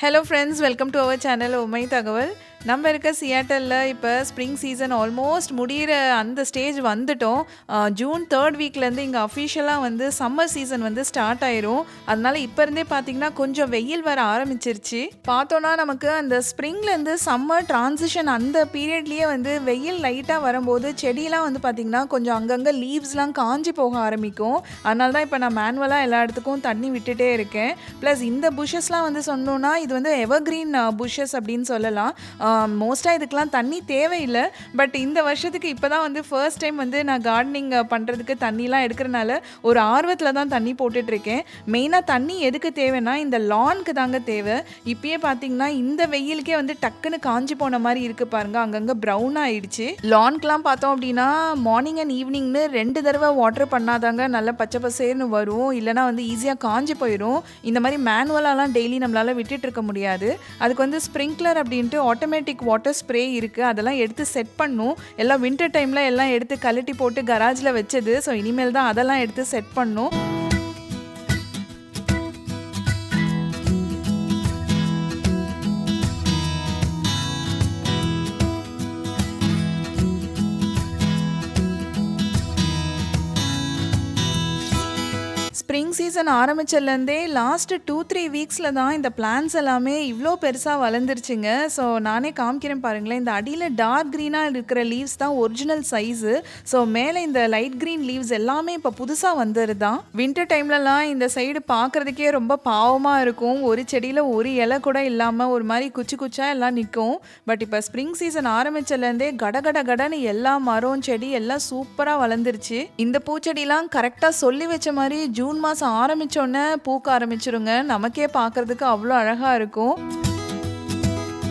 hello friends welcome to our channel oh omai tagawal நம்ம இருக்க சியாட்டலில் இப்போ ஸ்ப்ரிங் சீசன் ஆல்மோஸ்ட் முடிகிற அந்த ஸ்டேஜ் வந்துட்டோம். ஜூன் தேர்ட் வீக்லேருந்து இங்கே அஃபிஷியலாக வந்து சம்மர் சீசன் வந்து ஸ்டார்ட் ஆயிரும். அதனால இப்போ இருந்தே பார்த்தீங்கன்னா கொஞ்சம் வெயில் வர ஆரம்பிச்சிருச்சு. பார்த்தோன்னா நமக்கு அந்த ஸ்ப்ரிங்லேருந்து சம்மர் டிரான்சிஷன் அந்த பீரியட்லேயே வந்து வெயில் லைட்டாக வரும்போது செடியெலாம் வந்து பார்த்திங்கன்னா கொஞ்சம் அங்கங்கே லீவ்ஸ்லாம் காஞ்சி போக ஆரம்பிக்கும். அதனால தான் இப்போ நான் மேனுவலாக எல்லா இடத்துக்கும் தண்ணி விட்டுட்டே இருக்கேன். ப்ளஸ் இந்த புஷஸ்லாம் வந்து சொன்னோன்னா இது வந்து எவர்க்ரீன் புஷஸ் அப்படின்னு சொல்லலாம். மோஸ்ட்டாக இதுக்கெலாம் தண்ணி தேவையில்லை. பட் இந்த வருஷத்துக்கு இப்போ தான் வந்து ஃபர்ஸ்ட் டைம் வந்து நான் கார்டனிங் பண்ணுறதுக்கு தண்ணிலாம் எடுக்கிறனால ஒரு ஆர்வத்தில் தான் தண்ணி போட்டுட்ருக்கேன். மெயினாக தண்ணி எதுக்கு தேவைன்னா இந்த லான்க்கு தாங்க தேவை. இப்பயே பார்த்தீங்கன்னா இந்த வெயிலுக்கே வந்து டக்குன்னு காஞ்சி போன மாதிரி இருக்குது பாருங்க. அங்கங்கே ப்ரௌன் ஆயிடுச்சு. லான்க்கெலாம் பார்த்தோம் அப்படின்னா மார்னிங் அண்ட் ஈவினிங்னு ரெண்டு தடவை வாட்டர் பண்ணாதாங்க நல்லா பச்சை பசேர்னு வரும். இல்லைனா வந்து ஈஸியாக காஞ்சி போயிடும் இந்த மாதிரி மேனுவலாலாம் டெய்லி நம்மளால் விட்டுட்டு இருக்க முடியாது. அதுக்கு வந்து ஸ்ப்ரிங்க்லர் அப்படின்ட்டு ஆட்டோமேட்டிக் வாட்டர் ஸ்ப்ரே இருக்குது அதெல்லாம் எடுத்து செட் பண்ணும். எல்லாம் வின்டர் டைமில் எல்லாம் எடுத்து கழட்டி போட்டு கராஜில் வச்சது. ஸோ இனிமேல் தான் அதெல்லாம் எடுத்து செட் பண்ணும். சீசன் ஆரம்பிச்சதுலேருந்தே லாஸ்ட்டு டூ த்ரீ வீக்ஸில் தான் இந்த பிளான்ஸ் எல்லாமே இவ்வளோ பெருசாக வளர்ந்துருச்சுங்க. ஸோ நானே காமிக்கிறேன் பாருங்களேன். இந்த அடியில் டார்க் க்ரீனாக இருக்கிற லீவ்ஸ் தான் ஒரிஜினல் சைஸு ஸோ மேலே இந்த லைட் க்ரீன் லீவ்ஸ் எல்லாமே இப்போ புதுசாக வந்துருதான் வின்டர் டைம்லலாம் இந்த சைடு பார்க்குறதுக்கே ரொம்ப பாவமாக இருக்கும். ஒரு செடியில் ஒரு இலை கூட இல்லாமல் ஒரு மாதிரி குச்சி குச்சா எல்லாம் நிற்கும். பட் இப்போ ஸ்ப்ரிங் சீசன் ஆரம்பிச்சதுலேருந்தே கட கட கடன்னு எல்லா மரம் செடி எல்லாம் சூப்பராக வளர்ந்துருச்சு. இந்த பூச்செடிலாம் கரெக்டாக சொல்லி வச்ச மாதிரி ஜூன் மாதம் ஆரம்பிச்சோன்னே பூக்க ஆரம்பிச்சிருங்க. நமக்கே பார்க்கறதுக்கு அவ்வளோ அழகாக இருக்கும்.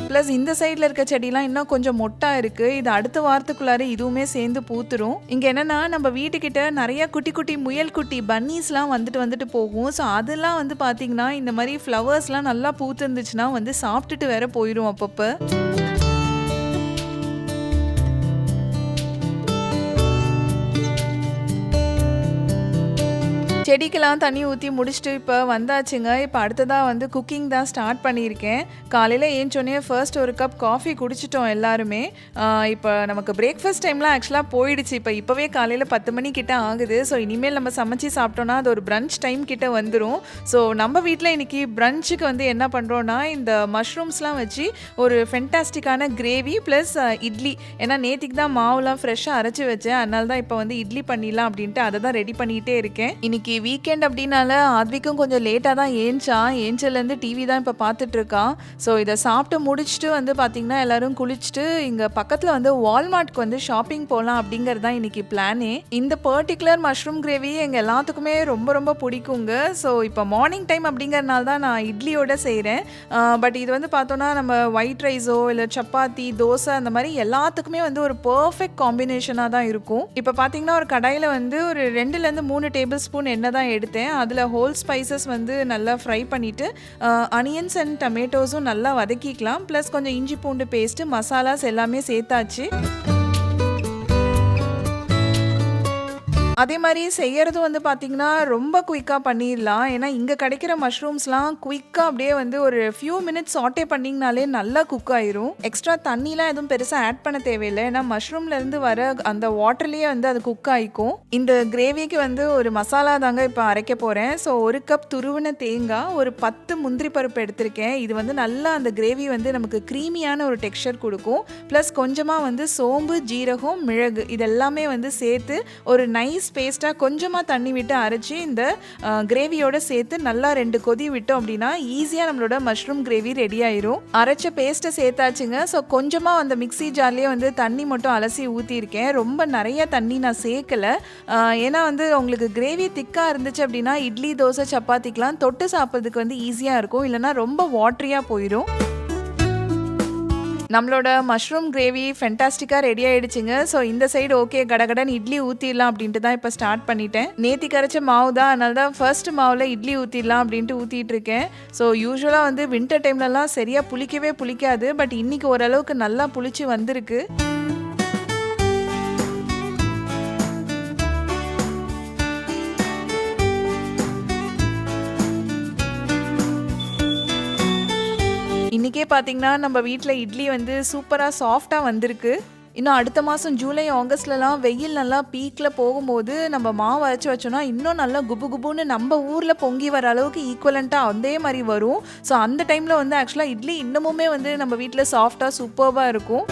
ப்ளஸ் இந்த சைடில் இருக்க செடிலாம் இன்னும் கொஞ்சம் மொட்டா இருக்குது இது அடுத்த வாரத்துக்குள்ளார இதுவுமே சேர்ந்து பூத்துரும். இங்கே என்னென்னா நம்ம வீட்டுக்கிட்ட நிறைய குட்டி குட்டி முயல் குட்டி பன்னீஸ்லாம் வந்துட்டு வந்துட்டு போகும். ஸோ அதெல்லாம் வந்து பார்த்திங்கன்னா இந்த மாதிரி ஃப்ளவர்ஸ்லாம் நல்லா பூத்து இருந்துச்சுன்னா வந்து சாப்பிட்டுட்டு வேற போயிடும் அப்பப்போ. செடிக்கெல்லாம் தண்ணி ஊற்றி முடிச்சுட்டு இப்போ வந்தாச்சுங்க. இப்போ அடுத்ததாக வந்து குக்கிங் தான் ஸ்டார்ட் பண்ணியிருக்கேன். காலையில் ஏஞ்சோடனே ஃபர்ஸ்ட் ஒரு கப் காஃபி குடிச்சிட்டோம் எல்லாருமே. இப்போ நமக்கு பிரேக்ஃபாஸ்ட் டைம்லாம் ஆக்சுவலாக போயிடுச்சு. இப்போ இப்போவே காலையில் பத்து மணி கிட்ட ஆகுது. ஸோ இனிமேல் நம்ம சமைச்சு சாப்பிட்டோன்னா அது ஒரு பிரஞ்ச் டைம் கிட்ட வந்துடும் ஸோ நம்ம வீட்டில் இன்னைக்கு பிரஞ்சுக்கு வந்து என்ன பண்ணுறோன்னா இந்த மஷ்ரூம்ஸ்லாம் வச்சு ஒரு ஃபென்டாஸ்டிக்கான கிரேவி ப்ளஸ் இட்லி. ஏன்னா நேற்றுக்கு தான் மாவுலாம் ஃப்ரெஷ்ஷாக அரைச்சி வச்சேன். அதனால தான் இப்போ வந்து இட்லி பண்ணிடலாம் அப்படின்ட்டு அதை தான் ரெடி பண்ணிகிட்டே இருக்கேன். இன்னைக்கு வீக்கெண்ட் அப்படின்னால ஆத்விக்கும் கொஞ்சம் லேட்டாக தான் ஏஞ்சான் ஏஞ்சலேருந்து டிவி தான் இப்போ பார்த்துட்ருக்கான் ஸோ இதை சாப்பிட்டு முடிச்சுட்டு வந்து பார்த்திங்கன்னா எல்லோரும் குளிச்சுட்டு இங்கே பக்கத்தில் வந்து வால்மார்ட்க்கு வந்து ஷாப்பிங் போகலாம் அப்படிங்கிறது தான் இன்றைக்கி பிளானே இந்த பர்டிகுலர் மஷ்ரூம் கிரேவி எங்கள் எல்லாத்துக்குமே ரொம்ப ரொம்ப பிடிக்குங்க. ஸோ இப்போ மார்னிங் டைம் அப்படிங்கிறனால தான் நான் இட்லியோட செய்கிறேன் பட் இது வந்து பார்த்தோன்னா நம்ம ஒயிட் ரைஸோ இல்லை சப்பாத்தி தோசை அந்த மாதிரி எல்லாத்துக்குமே வந்து ஒரு பர்ஃபெக்ட் காம்பினேஷனாக தான் இருக்கும். இப்போ பார்த்திங்கன்னா ஒரு கடையில் வந்து ஒரு ரெண்டுலேருந்து மூணு டேபிள் ஸ்பூன் எண்ணெய் தான் எடுத்தேன். அதில் ஹோல் ஸ்பைசஸ் வந்து நல்லா ஃப்ரை பண்ணிவிட்டு அனியன்ஸ் அண்ட் டமேட்டோஸும் நல்லா வதக்கிக்கலாம். ப்ளஸ் கொஞ்சம் இஞ்சி பூண்டு பேஸ்ட்டு மசாலாஸ் எல்லாமே சேர்த்தாச்சு. அதே மாதிரி செய்யறது வந்து பார்த்தீங்கன்னா ரொம்ப குயிக்காக பண்ணிடலாம். ஏன்னா இங்கே கிடைக்கிற மஷ்ரூம்ஸ்லாம் குயிக்காக அப்படியே வந்து ஒரு ஃபியூ மினிட்ஸ் சாட்டே பண்ணிங்கனாலே நல்லா குக் ஆயிரும். எக்ஸ்ட்ரா தண்ணிலாம் எதுவும் பெருசாக ஆட் பண்ண தேவையில்லை. ஏன்னா மஷ்ரூம்லேருந்து வர அந்த வாட்டர்லேயே வந்து அது குக் ஆகிக்கும் இந்த கிரேவிக்கு வந்து ஒரு மசாலா தாங்க இப்போ அரைக்க போகிறேன் ஸோ ஒரு கப் துருவின தேங்காய் ஒரு பத்து முந்திரி பருப்பு எடுத்திருக்கேன். இது வந்து நல்லா அந்த கிரேவி வந்து நமக்கு க்ரீமியான ஒரு டெக்ஸ்சர் கொடுக்கும். ப்ளஸ் கொஞ்சமாக வந்து சோம்பு ஜீரகம் மிளகு இதெல்லாமே வந்து சேர்த்து ஒரு நைஸ் பேஸ்ட்டாக கொஞ்சமாக தண்ணி விட்டு அரைச்சி இந்த கிரேவியோட சேர்த்து நல்லா ரெண்டு கொதி விட்டோம் அப்படின்னா ஈஸியாக நம்மளோட மஷ்ரூம் கிரேவி ரெடி ஆயிரும். அரைச்ச பேஸ்ட்டை சேர்த்தாச்சுங்க. ஸோ கொஞ்சமாக அந்த மிக்ஸி ஜார்லேயே வந்து தண்ணி மட்டும் அலசி ஊற்றிருக்கேன் ரொம்ப நிறைய தண்ணி நான் சேர்க்கல. ஏன்னா வந்து உங்களுக்கு கிரேவி திக்காக இருந்துச்சு அப்படின்னா இட்லி தோசை சப்பாத்திக்கெலாம் தொட்டு சாப்பிட்றதுக்கு வந்து ஈஸியாக இருக்கும். இல்லைன்னா ரொம்ப வாட்டரியாக போயிடும் நம்மளோட மஷ்ரூம் கிரேவி ஃபென்டாஸ்டிக்காக ரெடி ஆயிடுச்சுங்க. ஸோ இந்த சைடு ஓகே கடகடன் இட்லி ஊற்றிடலாம் அப்படின்ட்டு தான் இப்போ ஸ்டார்ட் பண்ணிட்டேன். நேத்தி கரைச்ச மாவு தான் அதனால தான் ஃபர்ஸ்ட் மாவில் இட்லி ஊற்றிடலாம் அப்படின்ட்டு ஊற்றிட்டு இருக்கேன். ஸோ யூஸ்வலாக வந்து வின்டர் டைம்லலாம் சரியாக புளிக்கவே புளிக்காது பட் இன்னைக்கு ஓரளவுக்கு நல்லா புளிச்சு வந்திருக்கு. இன்றைக்கே பார்த்தீங்கன்னா நம்ம வீட்டில் இட்லி வந்து சூப்பராக சாஃப்டாக வந்திருக்கு. இன்னும் அடுத்த மாதம் ஜூலை ஆகஸ்ட்லலாம் வெயில் நல்லா பீக்கில் போகும்போது நம்ம மாவு அரைச்சி வச்சோன்னா இன்னும் நல்லா குபு குபுன்னு நம்ம ஊரில் பொங்கி வர அளவுக்கு ஈக்குவலண்ட்டாக அதே மாதிரி வரும். ஸோ அந்த டைமில் வந்து ஆக்சுவலாக இட்லி இன்னமுமே வந்து நம்ம வீட்டில் சாஃப்டாக சூப்பராக இருக்கும்.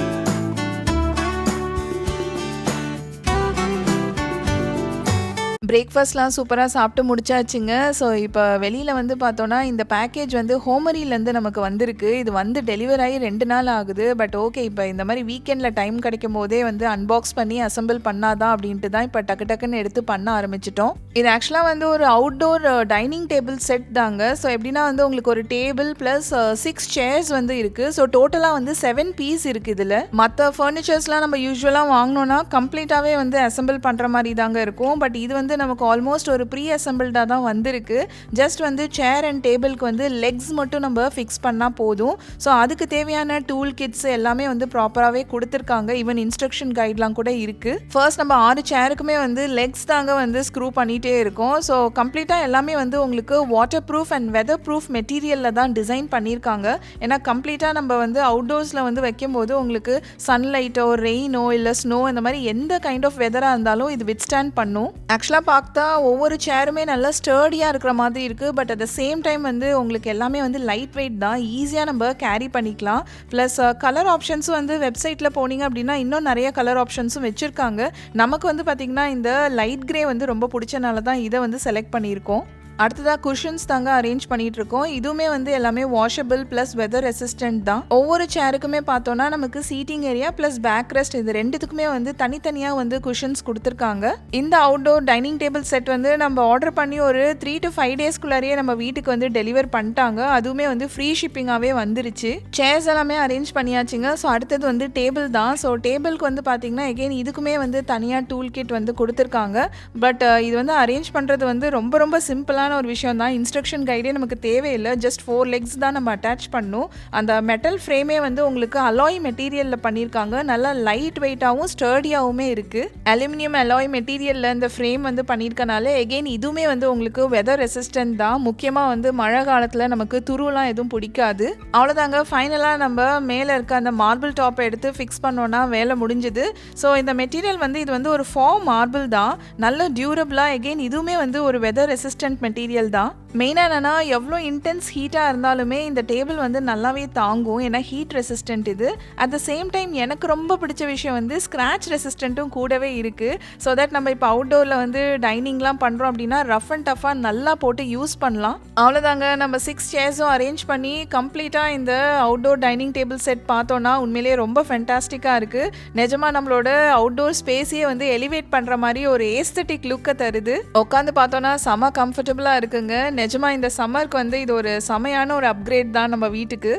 பிரேக்ஃபாஸ்ட்லாம் சூப்பராக சாப்பிட்டு முடிச்சாச்சுங்க. ஸோ இப்போ வெளியில் வந்து பார்த்தோன்னா இந்த பேக்கேஜ் வந்து ஹோமரிலேருந்து நமக்கு வந்திருக்கு. இது வந்து டெலிவர் ஆகி ரெண்டு நாள் ஆகுது. பட் ஓகே இப்போ இந்த மாதிரி வீக்கெண்டில் டைம் கிடைக்கும் போதே வந்து அன்பாக்ஸ் பண்ணி அசம்பிள் பண்ணாதான் அப்படின்ட்டு தான் இப்போ டக்கு டக்குன்னு எடுத்து பண்ண ஆரம்பிச்சிட்டோம். இது ஆக்சுவலாக வந்து ஒரு அவுட்டோர் டைனிங் டேபிள் செட் தாங்க. ஸோ எப்படின்னா வந்து உங்களுக்கு ஒரு டேபிள் ப்ளஸ் சிக்ஸ் சேர்ஸ் வந்து இருக்குது ஸோ டோட்டலாக வந்து செவன் பீஸ் இருக்குது இதில். மற்ற ஃபர்னிச்சர்ஸ்லாம் நம்ம யூஸ்வலாக வாங்கினோன்னா கம்ப்ளீட்டாகவே வந்து அசம்பிள் பண்ணுற மாதிரி தாங்க இருக்கும். பட் இது வந்து நமக்கு ஆல்மோஸ்ட் ஒரு ப்ரீ அசம்பிள்டாக தான் வந்திருக்கு. ஜஸ்ட் வந்து சேர் அண்ட் டேபிளுக்கு வந்து லெக்ஸ் மட்டும் நம்ம ஃபிக்ஸ் பண்ணால் போதும். ஸோ அதுக்கு தேவையான டூல் கிட்ஸ் எல்லாமே வந்து ப்ராப்பராகவே கொடுத்துருக்காங்க. ஈவன் இன்ஸ்ட்ரக்ஷன் கைட்லாம் கூட இருக்குது ஃபர்ஸ்ட் நம்ம ஆறு சேருக்குமே வந்து லெக்ஸ் தாங்க வந்து ஸ்க்ரூ பண்ணிகிட்டே இருக்கோம். ஸோ கம்ப்ளீட்டாக எல்லாமே வந்து உங்களுக்கு waterproof and weatherproof மெட்டீரியலில் தான் டிசைன் பண்ணியிருக்காங்க ஏன்னா கம்ப்ளீட்டாக நம்ம வந்து அவுட்டோர்ஸில் வந்து வைக்கும்போது உங்களுக்கு சன்லைட்டோ ரெயினோ இல்லை ஸ்னோ இந்த மாதிரி எந்த கைண்ட் ஆஃப் வெதராக இருந்தாலும் இது வித் ஸ்டாண்ட் பண்ணும். ஆக்சுவலாக பார்த்தா ஒவ்வொரு சேருமே நல்லா ஸ்டர்டியாக இருக்கிற மாதிரி இருக்குது but at the same time வந்து உங்களுக்கு எல்லாமே வந்து லைட் வெயிட் தான். ஈஸியாக நம்ம கேரி பண்ணிக்கலாம். ப்ளஸ் கலர் ஆப்ஷன்ஸும் வந்து வெப்சைட்டில் போனீங்க அப்படின்னா இன்னும் நிறைய கலர் ஆப்ஷன்ஸும் வச்சுருக்காங்க. நமக்கு வந்து பார்த்திங்கன்னா இந்த லைட் க்ரே வந்து ரொம்ப பிடிச்சனால தான் இதை வந்து செலக்ட் பண்ணியிருக்கோம். அடுத்ததாக குஷன்ஸ் தாங்க அரேஞ்ச் பண்ணிட்டு இருக்கோம் இதுவுமே வந்து எல்லாமே வாஷபிள் ப்ளஸ் வெதர் ரெசிஸ்டன்ட் தான். ஒவ்வொரு சேருக்குமே பார்த்தோன்னா நமக்கு seating area plus back rest இது ரெண்டுத்துக்குமே வந்து தனித்தனியாக வந்து குஷன்ஸ் கொடுத்துருக்காங்க. இந்த அவுட்டோர் டைனிங் டேபிள் செட் வந்து நம்ம ஆர்டர் பண்ணி ஒரு த்ரீ டு ஃபைவ் டேஸ்க்குள்ளாரியே நம்ம வீட்டுக்கு வந்து டெலிவர் பண்ணிட்டாங்க. அதுவுமே வந்து ஃப்ரீ ஷிப்பிங்காகவே வந்துருச்சு. சேர்ஸ் எல்லாமே அரேஞ்ச் பண்ணியாச்சுங்க. ஸோ அடுத்தது வந்து டேபிள் தான். ஸோ டேபிளுக்கு வந்து பார்த்தீங்கன்னா எகெயின் இதுக்குமே வந்து தனியாக டூல் கிட் வந்து கொடுத்துருக்காங்க. பட் இது வந்து அரேஞ்ச் பண்ணுறது வந்து ரொம்ப ரொம்ப சிம்பிளாக சிம்பிளான ஒரு விஷயம் தான். இன்ஸ்ட்ரக்ஷன் கைடே நமக்கு தேவையில்லை. ஜஸ்ட் ஃபோர் லெக்ஸ் தான் நம்ம அட்டாச் பண்ணும் அந்த மெட்டல் ஃப்ரேமே வந்து உங்களுக்கு அலாய் மெட்டீரியலில் பண்ணியிருக்காங்க நல்லா லைட் வெயிட்டாகவும் ஸ்டர்டியாகவுமே இருக்குது அலுமினியம் அலாய் மெட்டீரியலில் இந்த ஃப்ரேம் வந்து பண்ணியிருக்கனால எகெயின் இதுவுமே வந்து உங்களுக்கு வெதர் ரெசிஸ்டன்ட் தான். முக்கியமாக வந்து மழை காலத்தில் நமக்கு துருவெலாம் எதுவும் பிடிக்காது. அவ்வளோதாங்க ஃபைனலாக நம்ம மேலே இருக்க அந்த மார்பிள் டாப்பை எடுத்து ஃபிக்ஸ் பண்ணோன்னா வேலை முடிஞ்சுது. ஸோ இந்த மெட்டீரியல் வந்து இது வந்து ஒரு ஃபார்ம் மார்பிள் தான். நல்ல டியூரபிளாக எகெயின் இதுவுமே வந்து ஒரு வெதர் ரெசிஸ்டன்ட் மெட்டீரியல் மெட்டீரியல் தான். மெயினாக என்னென்னா எவ்வளோ இன்டென்ஸ் ஹீட்டாக இருந்தாலுமே இந்த டேபிள் வந்து நல்லாவே தாங்கும். ஏன்னா ஹீட் ரெசிஸ்டன்ட் இது. அட் த சேம் டைம் எனக்கு ரொம்ப பிடிச்ச விஷயம் வந்து ஸ்க்ராச் ரெசிஸ்டண்ட்டும் கூடவே இருக்குது ஸோ தட் நம்ம இப்போ அவுட்டோரில் வந்து டைனிங்லாம் பண்ணுறோம் அப்படின்னா ரஃப் அண்ட் டஃபாக நல்லா போட்டு யூஸ் பண்ணலாம். அவ்வளோதாங்க நம்ம சிக்ஸ் சேர்ஸும் அரேஞ்ச் பண்ணி கம்ப்ளீட்டாக இந்த அவுட்டோர் டைனிங் டேபிள் செட் பார்த்தோன்னா உண்மையிலேயே ரொம்ப ஃபென்டாஸ்டிக்காக இருக்குது நிஜமாக நம்மளோட அவுட்டோர் ஸ்பேஸையே வந்து எலிவேட் பண்ணுற மாதிரி ஒரு ஏஸ்தட்டிக் லுக்கை தருது. உட்காந்து பார்த்தோன்னா செம கம்ஃபர்டபுளாக இருக்குங்க. நிஜமா இந்த சம்மருக்கு வந்து இது ஒரு செமையான ஒரு அப்கிரேட் தான் நம்ம வீட்டுக்கு.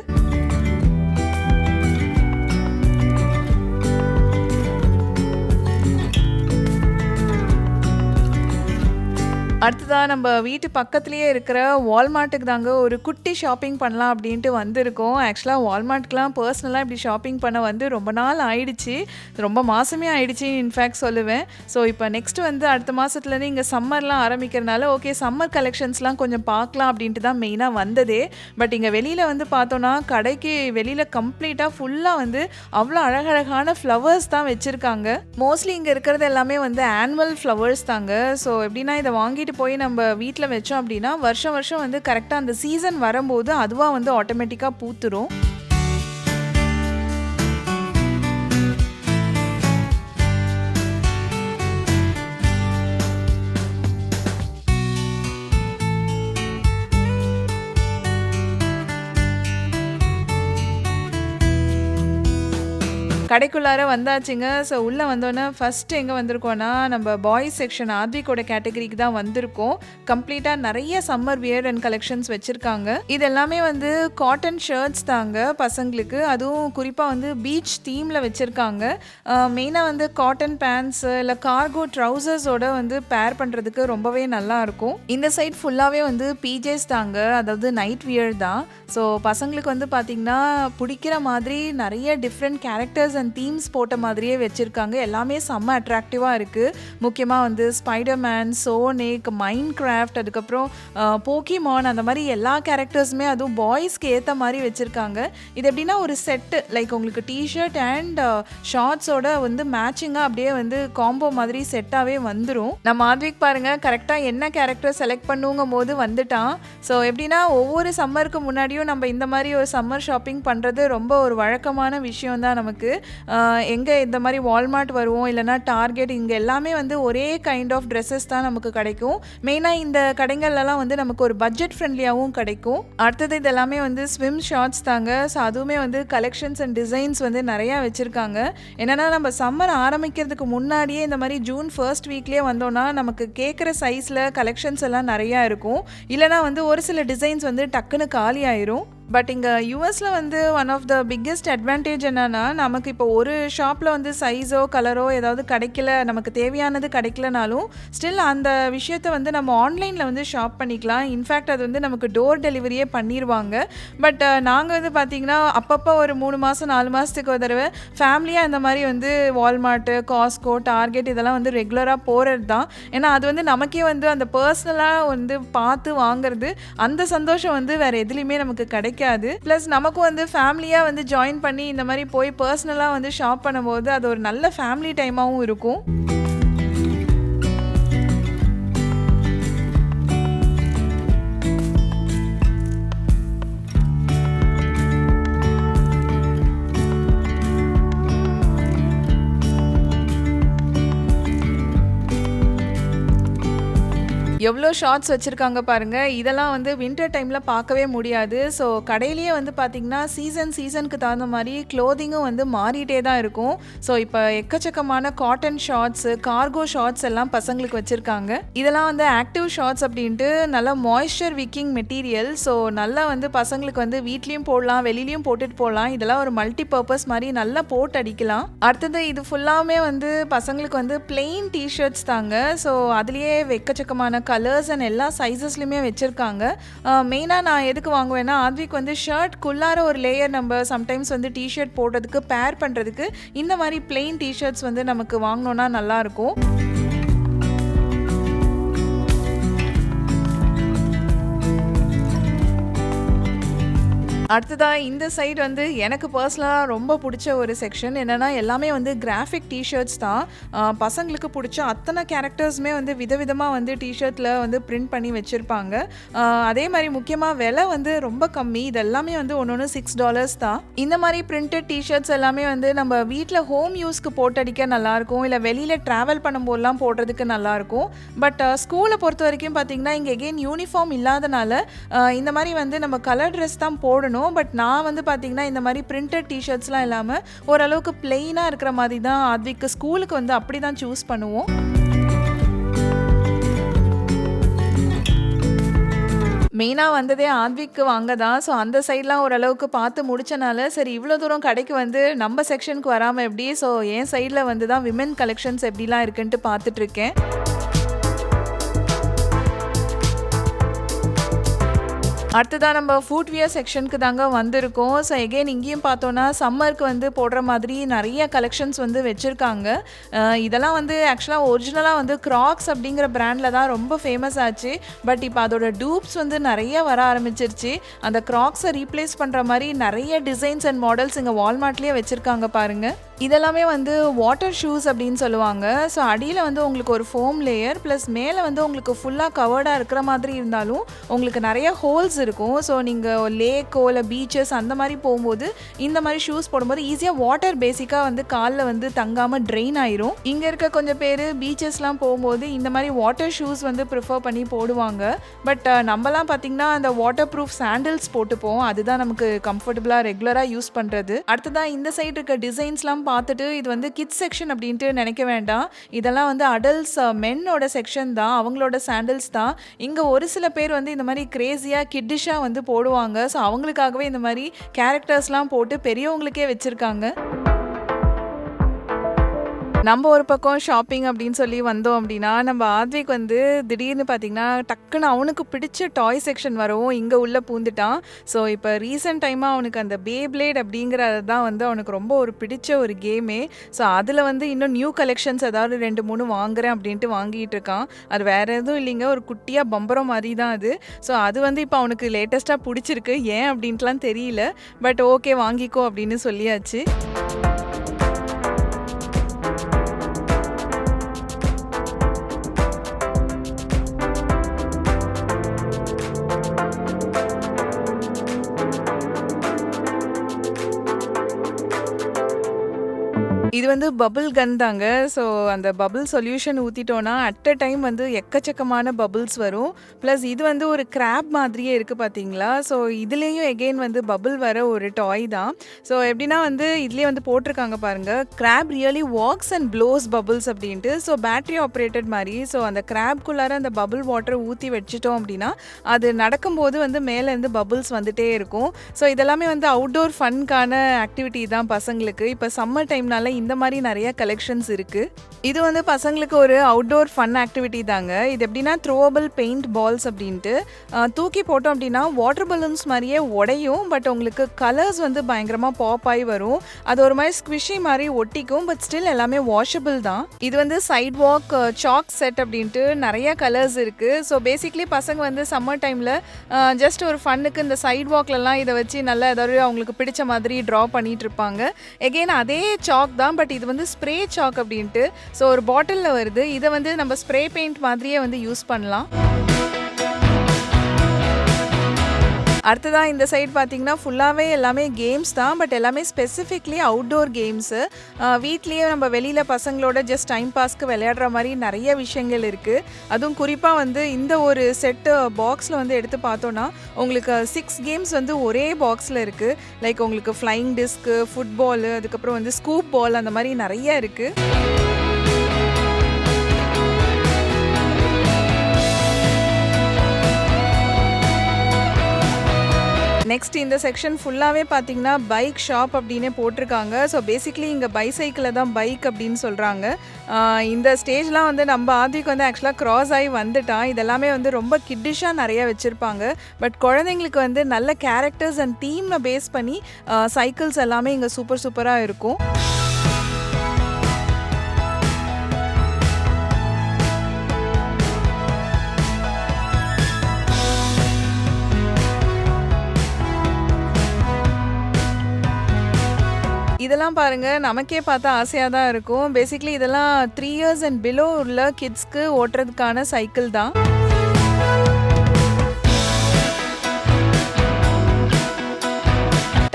அடுத்ததாக நம்ம வீட்டு பக்கத்துலேயே இருக்கிற வால்மார்ட்டுக்கு தாங்க ஒரு குட்டி ஷாப்பிங் பண்ணலாம் அப்படின்ட்டு வந்திருக்கோம். ஆக்சுவலாக வால்மார்ட்க்கெலாம் பர்சனலாக இப்படி ஷாப்பிங் பண்ண வந்து ரொம்ப நாள் ஆயிடுச்சு. ரொம்ப மாதமே ஆயிடுச்சு இன்ஃபேக்ட் சொல்லுவேன். ஸோ இப்போ நெக்ஸ்ட் வந்து அடுத்த மாதத்துலேருந்து இங்கே சம்மர்லாம் ஆரம்பிக்கிறனால ஓகே சம்மர் கலெக்ஷன்ஸ்லாம் கொஞ்சம் பார்க்கலாம் அப்படின்ட்டு தான் மெயினாக வந்ததே. பட் இங்கே வெளியில் வந்து பார்த்தோன்னா கடைக்கு வெளியில் கம்ப்ளீட்டாக ஃபுல்லாக வந்து அவ்வளோ அழகழகான ஃப்ளவர்ஸ் தான் வச்சுருக்காங்க. மோஸ்ட்லி இங்கே இருக்கிறது எல்லாமே வந்து ஆனுவல் ஃப்ளவர்ஸ் தாங்க. ஸோ எப்படின்னா இதை வாங்கி வாங்கிட்டு போய் நம்ம வீட்டில் வச்சோம் அப்படின்னா வருஷம் வருஷம் வந்து கரெக்டாக அந்த சீசன் வரும்போது அதுவாக வந்து ஆட்டோமேட்டிக்காக பூத்துரும். கடைக்குள்ளார வந்தாச்சுங்க. ஸோ உள்ளே வந்தோன்னே ஃபஸ்ட்டு எங்கே வந்திருக்கோன்னா நம்ம பாய்ஸ் செக்ஷன் ஆத்விகோட கேட்டகரிக்கு தான் வந்திருக்கோம். கம்ப்ளீட்டாக நிறைய சம்மர் வியர் அண்ட் கலெக்ஷன்ஸ் வச்சுருக்காங்க. இது எல்லாமே வந்து காட்டன் ஷர்ட்ஸ் தாங்க பசங்களுக்கு. அதுவும் குறிப்பாக வந்து பீச் தீமில் வச்சுருக்காங்க. மெயினாக வந்து காட்டன் பேண்ட்ஸ் இல்லை கார்கோ ட்ரௌசர்ஸோட வந்து பேர் பண்ணுறதுக்கு ரொம்பவே நல்லா இருக்கும். இந்த சைட் ஃபுல்லாகவே வந்து பிஜேஸ் தாங்க. அதாவது நைட் வியர் தான். ஸோ பசங்களுக்கு வந்து பார்த்திங்கன்னா பிடிக்கிற மாதிரி நிறைய different characters and and themes போட்ட மாதிரியே வச்சுருக்காங்க. எல்லாமே செம்ம அட்ராக்டிவாக இருக்குது முக்கியமாக வந்து ஸ்பைடர்மேன் சோனிக் மைண்ட் கிராஃப்ட் அதுக்கப்புறம் போக்கிமான் அந்த மாதிரி எல்லா கேரக்டர்ஸுமே அதுவும் பாய்ஸ்க்கு ஏற்ற மாதிரி வச்சுருக்காங்க. இது எப்படின்னா ஒரு செட்டு லைக் உங்களுக்கு டிஷர்ட் அண்ட் ஷார்ட்ஸோட வந்து மேட்சிங்காக அப்படியே வந்து காம்போ மாதிரி செட்டாகவே வந்துடும் நம்ம ஆத்விக் பாருங்க கரெக்டாக என்ன கேரக்டர் செலக்ட் பண்ணுங்கும் போது வந்துட்டான். ஸோ எப்படின்னா ஒவ்வொரு சம்மருக்கு முன்னாடியும் நம்ம இந்த மாதிரி ஒரு சம்மர் ஷாப்பிங் பண்ணுறது ரொம்ப ஒரு வழக்கமான விஷயம் தான் நமக்கு. எங்கே இந்த மாதிரி வால்மார்ட் வருவோம் இல்லைனா டார்கெட் இங்கே எல்லாமே வந்து ஒரே கைண்ட் ஆஃப் ட்ரெஸ்ஸஸ் தான் நமக்கு கிடைக்கும். மெயினாக இந்த கடைகள்லாம் வந்து நமக்கு ஒரு பட்ஜெட் ஃப்ரெண்ட்லியாகவும் கிடைக்கும். அடுத்தது இது எல்லாமே வந்து ஸ்விம் ஷார்ட்ஸ் தாங்க. ஸோ அதுவுமே வந்து கலெக்ஷன்ஸ் அண்ட் டிசைன்ஸ் வந்து நிறையா வச்சுருக்காங்க. என்னென்னா நம்ம சம்மர் ஆரம்பிக்கிறதுக்கு முன்னாடியே இந்த மாதிரி ஜூன் ஃபர்ஸ்ட் வீக்லேயே வந்தோம்னா நமக்கு கேட்குற சைஸில் கலெக்ஷன்ஸ் எல்லாம் நிறையா இருக்கும். இல்லைனா வந்து ஒரு ஒரு சில டிசைன்ஸ் வந்து டக்குன்னு காலி ஆயிரும் பட் இங்கே யூஎஸில் வந்து one of the biggest advantage என்னென்னா நமக்கு இப்போ ஒரு ஷாப்பில் வந்து சைஸோ கலரோ ஏதாவது கிடைக்கல நமக்கு தேவையானது கிடைக்கலனாலும் ஸ்டில் அந்த விஷயத்தை வந்து நம்ம ஆன்லைனில் வந்து ஷாப் பண்ணிக்கலாம். இன்ஃபேக்ட் அது வந்து நமக்கு டோர் டெலிவரியே பண்ணிடுவாங்க பட் நாங்கள் வந்து பார்த்திங்கன்னா அப்பப்போ ஒரு மூணு மாதம் நாலு மாதத்துக்கு ஒரு தடவை ஃபேமிலியாக இந்த மாதிரி வந்து வால்மார்ட்டு காஸ்கோ டார்கெட் இதெல்லாம் வந்து ரெகுலராக போகிறது தான் ஏன்னா அது வந்து நமக்கே வந்து அந்த பர்சனலாக வந்து பார்த்து வாங்குறது அந்த சந்தோஷம் வந்து வேறு எதுலேயுமே நமக்கு கிடைக்கும் கிடைக்காது ப்ளஸ் நமக்கும் வந்து ஃபேமிலியாக வந்து ஜாயின் பண்ணி இந்த மாதிரி போய் பர்சனலாக வந்து ஷாப் பண்ணும்போது அது ஒரு நல்ல ஃபேமிலி டைமாகவும் இருக்கும். எவ்வளோ ஷார்ட்ஸ் வச்சுருக்காங்க பாருங்கள் இதெல்லாம் வந்து வின்டர் டைமில் பார்க்கவே முடியாது. ஸோ கடையிலேயே வந்து பார்த்திங்கன்னா சீசன் சீசனுக்கு தகுந்த மாதிரி க்ளோதிங்கும் வந்து மாறிட்டே தான் இருக்கும். ஸோ இப்போ எக்கச்சக்கமான காட்டன் ஷார்ட்ஸு கார்கோ ஷார்ட்ஸ் எல்லாம் பசங்களுக்கு வச்சுருக்காங்க. இதெல்லாம் வந்து ஆக்டிவ் ஷார்ட்ஸ் அப்படின்ட்டு நல்லா மாய்ஸ்சர் விக்கிங் மெட்டீரியல் ஸோ நல்லா வந்து பசங்களுக்கு வந்து வீட்லேயும் போடலாம் வெளிலையும் போட்டுட்டு போகலாம். இதெல்லாம் ஒரு மல்டி பர்பஸ் மாதிரி நல்லா போட்டு அடிக்கலாம். அடுத்தது இது ஃபுல்லாமே வந்து பசங்களுக்கு வந்து பிளெயின் டிஷர்ட்ஸ் தாங்க. ஸோ அதுலேயே எக்கச்சக்கமான கலர்ஸ் அண்ட் எல்லா சைஸஸ்லையுமே வச்சுருக்காங்க. மெயினாக நான் எதுக்கு வாங்குவேன்னா ஆத்விக் வந்து ஷர்ட்குள்ளார ஒரு லேயர் நம்ம சம்டைம்ஸ் வந்து டிஷர்ட் போடுறதுக்கு பேர் பண்ணுறதுக்கு இந்த மாதிரி பிளெயின் டிஷர்ட்ஸ் வந்து நமக்கு வாங்கினோன்னா நல்லாயிருக்கும் அடுத்ததாக இந்த சைடு வந்து எனக்கு பர்சனலாக ரொம்ப பிடிச்ச ஒரு செக்ஷன் என்னென்னா எல்லாமே வந்து கிராஃபிக் டிஷர்ட்ஸ் தான். பசங்களுக்கு பிடிச்ச அத்தனை கேரக்டர்ஸுமே வந்து விதவிதமாக வந்து டிஷர்ட்டில் வந்து பிரிண்ட் பண்ணி வச்சுருப்பாங்க. அதே மாதிரி முக்கியமாக விலை வந்து ரொம்ப கம்மி. இது எல்லாமே வந்து ஒன்று ஒன்று சிக்ஸ் டாலர்ஸ் தான். இந்த மாதிரி பிரிண்டட் டிஷர்ட்ஸ் எல்லாமே வந்து நம்ம வீட்டில் ஹோம் யூஸ்க்கு போட்டடிக்க நல்லாயிருக்கும். இல்லை வெளியில் ட்ராவல் பண்ணும்போதெல்லாம் போடுறதுக்கு நல்லாயிருக்கும். பட் ஸ்கூலை பொறுத்த வரைக்கும் பார்த்திங்கன்னா இங்கே எகெயின் யூனிஃபார்ம் இல்லாதனால இந்த மாதிரி வந்து நம்ம கலர் ட்ரெஸ் தான் போடணும். பண்ணணும் பட் நான் வந்து பார்த்தீங்கன்னா இந்த மாதிரி பிரிண்டட் டிஷர்ட்ஸ்லாம் இல்லாமல் ஓரளவுக்கு பிளெயினாக இருக்கிற மாதிரி தான் அதுக்கு ஸ்கூலுக்கு வந்து அப்படி தான் சூஸ் பண்ணுவோம். மெயினாக வந்ததே ஆத்விக்கு வாங்க தான். ஸோ அந்த சைட்லாம் ஓரளவுக்கு பார்த்து முடிச்சனால சரி இவ்வளோ தூரம் கடைக்கு வந்து நம்ம செக்ஷனுக்கு வராமல் எப்படி? ஸோ என் சைடில் வந்து தான் விமென் கலெக்ஷன்ஸ் எப்படிலாம் இருக்குன்ட்டு பார்த்துட்ருக்கேன் அடுத்ததாக நம்ம ஃபுட்வியர் செக்ஷனுக்கு தாங்க வந்திருக்கோம். ஸோ எகெயின் இங்கேயும் பார்த்தோன்னா சம்மருக்கு வந்து போடுற மாதிரி நிறைய கலெக்ஷன்ஸ் வந்து வச்சுருக்காங்க. இதெல்லாம் வந்து ஆக்சுவலாக ஒரிஜினலாக வந்து க்ராக்ஸ் அப்படிங்கிற பிராண்டில் தான் ரொம்ப ஃபேமஸ் ஆச்சு. பட் இப்போ அதோட டூப்ஸ் வந்து நிறைய வர ஆரம்பிச்சிருச்சு. அந்த க்ராக்ஸை ரீப்ளேஸ் பண்ணுற மாதிரி நிறைய டிசைன்ஸ் அண்ட் மாடல்ஸ் இங்கே வால்மார்ட்லேயே வச்சுருக்காங்க பாருங்கள் இதெல்லாமே வந்து வாட்டர் ஷூஸ் அப்படின்னு சொல்லுவாங்க. ஸோ அடியில் வந்து உங்களுக்கு ஒரு ஃபோம் லேயர் ப்ளஸ் மேலே வந்து உங்களுக்கு ஃபுல்லாக கவர்டாக இருக்கிற மாதிரி இருந்தாலும் உங்களுக்கு நிறைய ஹோல்ஸ் இருக்கும். ஸோ நீங்கள் லேக்கோ இல்லை பீச்சஸ் அந்த மாதிரி போகும்போது இந்த மாதிரி ஷூஸ் போடும்போது ஈஸியாக வாட்டர் பேசிக்காக வந்து காலில் வந்து தங்காமல் ட்ரெயின் ஆயிரும். இங்கே இருக்க கொஞ்சம் பேர் பீச்சஸ்லாம் போகும்போது இந்த மாதிரி வாட்டர் ஷூஸ் வந்து ப்ரிஃபர் பண்ணி போடுவாங்க. பட் நம்மலாம் பார்த்திங்கன்னா அந்த வாட்டர் ப்ரூஃப் சாண்டில்ஸ் போட்டுப்போம். அதுதான் நமக்கு கம்ஃபர்டபுளாக ரெகுலராக யூஸ் பண்ணுறது அடுத்ததான் இந்த சைடு இருக்க டிசைன்ஸ்லாம் பார்த்துட்டு இது வந்து கிட்ஸ் செக்ஷன் அப்படின்ட்டு நினைக்க வேண்டாம். இதெல்லாம் வந்து அடல்ட்ஸ் மென்னோட செக்ஷன் தான். அவங்களோட சாண்டில்ஸ் தான். இங்கே ஒரு சில பேர் வந்து இந்த மாதிரி கிரேஸியாக கிட்டிஷாக வந்து போடுவாங்க. ஸோ அவங்களுக்காகவே இந்த மாதிரி கேரக்டர்ஸ்லாம் போட்டு பெரியவங்களுக்கே வச்சுருக்காங்க. நம்ம ஒரு பக்கம் ஷாப்பிங் அப்படின்னு சொல்லி வந்தோம் அப்படின்னா, நம்ம ஆத்விக் வந்து திடீர்னு பார்த்தீங்கன்னா, டக்குனு அவனுக்கு பிடிச்ச டாய் செக்ஷன் வரவும் இங்கே உள்ள பூந்துட்டான். ஸோ, இப்போ ரீசெண்ட் டைமாக அவனுக்கு அந்த பேப்ளேட் அப்படிங்கிறது தான் வந்து அவனுக்கு ரொம்ப ஒரு பிடிச்ச ஒரு கேமே. ஸோ, அதில் வந்து இன்னும் நியூ கலெக்ஷன்ஸ் ஏதாவது 2, 3 வாங்குறேன் அப்படின்ட்டு வாங்கிட்டு இருக்கான். அது வேற எதுவும் இல்லைங்க. ஒரு குட்டியாக பம்பரம் மாதிரி தான் அது. ஸோ, அது வந்து இப்போ அவனுக்கு லேட்டஸ்ட்டாக பிடிச்சிருக்கு ஏன் அப்படின்ட்டுலாம் தெரியல. பட் ஓகே வாங்கிக்கோ அப்படின்னு சொல்லியாச்சு. thank you இது வந்து பபுள் கன் தாங்க. ஸோ, அந்த பபுள் சொல்யூஷன் ஊற்றிட்டோன்னா அட் அ டைம் வந்து எக்கச்சக்கமான பபுள்ஸ் வரும். ப்ளஸ் இது வந்து ஒரு கிராப் மாதிரியே இருக்குது பார்த்தீங்களா? ஸோ, இதுலேயும் எகெயின் வந்து பபுள் வர ஒரு டாய் தான். ஸோ, எப்படின்னா வந்து இதுலேயே வந்து போட்டிருக்காங்க பாருங்க. Crab really walks and blows bubbles அப்படின்ட்டு. ஸோ, பேட்ரி ஆப்ரேட்டட் மாதிரி ஸோ, அந்த கிராப்குள்ளார அந்த பபுள் வாட்டரை ஊற்றி வச்சுட்டோம் அப்படின்னா, அது நடக்கும்போது வந்து மேலேருந்து பபுள்ஸ் வந்துட்டே இருக்கும். ஸோ, இதெல்லாமே வந்து அவுட்டோர் ஃபன்க்கான ஆக்டிவிட்டி தான் பசங்களுக்கு. இப்போ சம்மர் டைம்னால இந்த மாதிரி நிறைய கலெக்ஷன்ஸ் இருக்குது இது வந்து பசங்களுக்கு ஒரு அவுட்டோர் ஃபன் ஆக்டிவிட்டி தாங்க. இது எப்படின்னா த்ரோவபிள் பெயிண்ட் பால்ஸ் அப்படின்ட்டு. தூக்கி போட்டோம் அப்படின்னா, வாட்டர் பலூன்ஸ் மாதிரியே உடையும். பட் உங்களுக்கு கலர்ஸ் வந்து பயங்கரமாக பாப் ஆகி வரும். அது ஒரு மாதிரி ஸ்குவிஷி மாதிரி ஒட்டிக்கும். பட் ஸ்டில் எல்லாமே வாஷபிள் தான். இது வந்து சைட் வாக் சாக் செட் அப்படின்ட்டு நிறைய கலர்ஸ் இருக்குது ஸோ, பேசிக்கலி பசங்க வந்து சம்மர் டைமில் ஜஸ்ட் ஒரு ஃபன்னுக்கு இந்த சைட் வாக்லலாம் இதை வச்சு நல்லா ஏதாவது அவங்களுக்கு பிடிச்ச மாதிரி ட்ரா பண்ணிகிட்டு இருப்பாங்க. எகெயின் அதே சாக் தான். பட் இது வந்து ஸ்ப்ரே சாக் அப்படின்ட்டு. ஸோ, ஒரு பாட்டிலில் வருது. இதை வந்து நம்ம ஸ்ப்ரே பெயிண்ட் மாதிரியே வந்து யூஸ் பண்ணலாம். அடுத்ததாக இந்த சைட் பார்த்தீங்கன்னா, ஃபுல்லாகவே எல்லாமே கேம்ஸ் தான். பட் எல்லாமே ஸ்பெசிஃபிக்லி அவுட்டோர் கேம்ஸு. வீட்லேயே நம்ம வெளியில் பசங்களோட ஜஸ்ட் டைம் பாஸ்க்கு விளையாடுற மாதிரி நிறைய விஷயங்கள் இருக்குது அதுவும் குறிப்பாக வந்து இந்த ஒரு செட்டு பாக்ஸில் வந்து எடுத்து பார்த்தோன்னா உங்களுக்கு சிக்ஸ் கேம்ஸ் வந்து ஒரே பாக்ஸில் இருக்குது லைக் உங்களுக்கு ஃப்ளைங் டிஸ்க்கு, ஃபுட்பாலு, அதுக்கப்புறம் வந்து ஸ்கூப் பால் அந்த மாதிரி நிறைய இருக்குது நெக்ஸ்ட் இந்த செக்ஷன் ஃபுல்லாகவே பார்த்தீங்கன்னா, பைக் ஷாப் அப்படின்னே போட்டிருக்காங்க. ஸோ, பேசிக்கலி இங்கே பைசைக்கிளில் தான் பைக் அப்படின்னு சொல்கிறாங்க இந்த ஸ்டேஜ்லாம் வந்து நம்ம ஆதிக்கு வந்து ஆக்சுவலாக க்ராஸ் ஆகி வந்துட்டான். இதெல்லாமே வந்து ரொம்ப கிட்டிஷாக நிறைய வச்சுருப்பாங்க பட் குழந்தைங்களுக்கு வந்து நல்ல கேரக்டர்ஸ் அண்ட் தீமை பேஸ் பண்ணி சைக்கிள்ஸ் எல்லாமே இங்கே சூப்பர் சூப்பராக இருக்கும். இதெல்லாம் பாருங்க, நமக்கே பார்த்தா ஆசையாக தான் இருக்கும். பேசிக்கலி இதெல்லாம் த்ரீ இயர்ஸ் அண்ட் பிலோ உள்ள கிட்ஸ்க்கு ஓட்டுறதுக்கான சைக்கிள் தான்.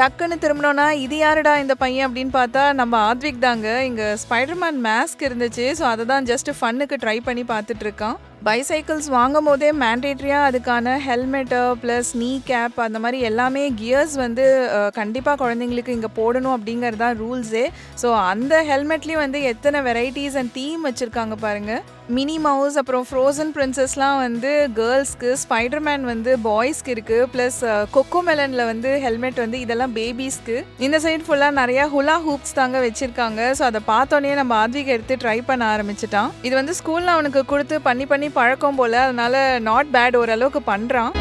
டக்குன்னு திரும்புனோம்னா, "இது யாருடா இந்த பையன்?" அப்படின்னு பார்த்தா, நம்ம ஆத்விக் தாங்க. இங்கே ஸ்பைடர்மேன் மேஸ்க் இருந்துச்சு. ஸோ, அதை தான் ஜஸ்ட் ஃபன்னுக்கு ட்ரை பண்ணி பார்த்துட்டு இருக்கான். பைசைக்கிள்ஸ் வாங்கும்போதே மேண்டேட்ரியாக அதுக்கான ஹெல்மெட்டு, ப்ளஸ் நீ கேப் அந்த மாதிரி எல்லாமே கியர்ஸ் வந்து கண்டிப்பாக குழந்தைங்களுக்கு இங்கே போடணும் அப்படிங்கிறது தான் ரூல்ஸே. ஸோ, அந்த ஹெல்மெட்லேயும் வந்து எத்தனை வெரைட்டிஸ் அண்ட் தீம் வச்சுருக்காங்க பாருங்கள் மினி மவுஸ், அப்புறம் ஃப்ரோசன் பிரின்சஸ்லாம் வந்து கேர்ள்ஸ்க்கு ஸ்பைடர்மேன் வந்து பாய்ஸ்க்கு இருக்குது ப்ளஸ் கொக்கோ மெலனில் வந்து ஹெல்மெட் வந்து இதெல்லாம் பேபீஸ்க்கு. இந்த சைடு ஃபுல்லாக நிறையா ஹுலா ஹூப்ஸ் தாங்க வச்சுருக்காங்க. ஸோ, அதை பார்த்தோன்னே நம்ம ஆத்விக் எடுத்து ட்ரை பண்ண ஆரம்பிச்சிட்டான். இது வந்து ஸ்கூலில் அவனுக்கு கொடுத்து பண்ணி பண்ணி பழக்கம் போல். அதனால் நாட் பேட் ஓரளவுக்கு பண்ணுறான்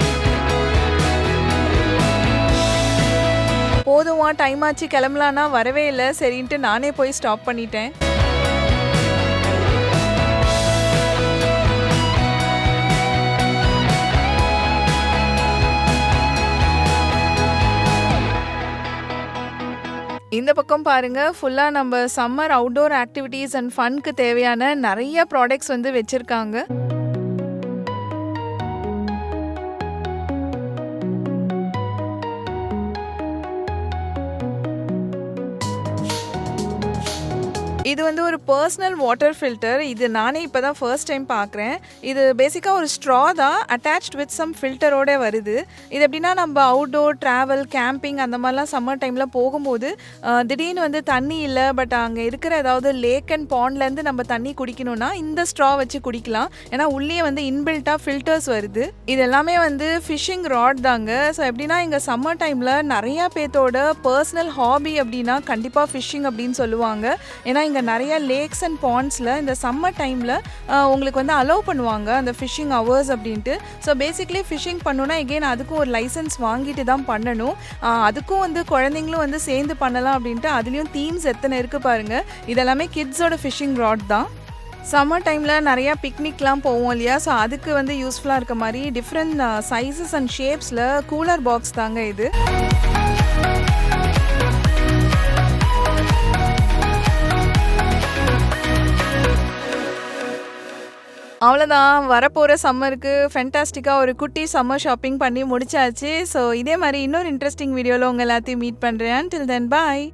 போதுமா டைம் ஆச்சு கிளம்பலான்னா வரவே இல்லை. சரின்ட்டு நானே போய் ஸ்டாப் பண்ணிட்டேன். இந்த பக்கம் பாருங்க, ஃபுல்லா நம்ம சம்மர் அவுட்டோர் ஆக்டிவிட்டீஸ் அண்ட் ஃபன்க்கு தேவையான நெறைய ப்ராடக்ட்ஸ் வந்து வச்சுருக்காங்க. இது வந்து ஒரு பர்சனல் வாட்டர் ஃபில்டர். இது நானே இப்போ தான் ஃபர்ஸ்ட் டைம் பார்க்குறேன். இது பேசிக்காக ஒரு ஸ்ட்ரா தான். அட்டாச்ட் வித் சம் ஃபில்டரோட வருது. இது எப்படின்னா, நம்ம அவுட்டோர் ட்ராவல் கேம்பிங் அந்த மாதிரிலாம் சம்மர் டைமில் போகும்போது, திடீர்னு வந்து தண்ணி இல்லை பட் அங்கே இருக்கிற ஏதாவது லேக் அண்ட் பாண்ட்லேருந்து நம்ம தண்ணி குடிக்கணும்னா, இந்த ஸ்ட்ரா வச்சு குடிக்கலாம். ஏன்னா, உள்ளே வந்து இன்பில்ட்டாக ஃபில்டர்ஸ் வருது. இது எல்லாமே வந்து ஃபிஷிங் ராட் தாங்க. ஸோ, எப்படின்னா, இங்கே சம்மர் டைமில் நிறையா பேத்தோட பர்சனல் ஹாபி அப்படின்னா, கண்டிப்பாக ஃபிஷிங் அப்படின்னு சொல்லுவாங்க. ஏன்னா, இங்கே இங்கே நிறைய லேக்ஸ் அண்ட் பாண்ட்ஸில் இந்த சம்மர் டைமில் உங்களுக்கு வந்து அலோவ் பண்ணுவாங்க அந்த ஃபிஷிங் ஹவர்ஸ் அப்படின்ட்டு. ஸோ பேசிக்லி ஃபிஷிங் பண்ணுன்னா எகெயின் அதுக்கும் ஒரு லைசன்ஸ் வாங்கிட்டு தான் பண்ணணும். அதுக்கும் வந்து குழந்தைங்களும் வந்து சேர்ந்து பண்ணலாம் அப்படின்ட்டு அதுலேயும் தீம்ஸ் எத்தனை இருக்குது பாருங்கள் இதெல்லாமே கிட்ஸோட ஃபிஷ்ஷிங் ராட் தான். சம்மர் டைமில் நிறையா பிக்னிக்லாம் போவோம் இல்லையா? ஸோ அதுக்கு வந்து யூஸ்ஃபுல்லாக இருக்க மாதிரி டிஃப்ரெண்ட் சைஸஸ் அண்ட் ஷேப்ஸில் கூலர் பாக்ஸ் தாங்க இது. அவ்வளோதான் வரப்போகிற சம்மருக்கு ஃபென்டாஸ்டிக்காக ஒரு குட்டி சம்மர் ஷாப்பிங் பண்ணி முடிச்சாச்சு. ஸோ இதே மாதிரி இன்னொரு இன்ட்ரெஸ்டிங் வீடியோவில் உங்கள் எல்லாத்தையும் மீட் பண்ணுறேன் டில் தென் பாய்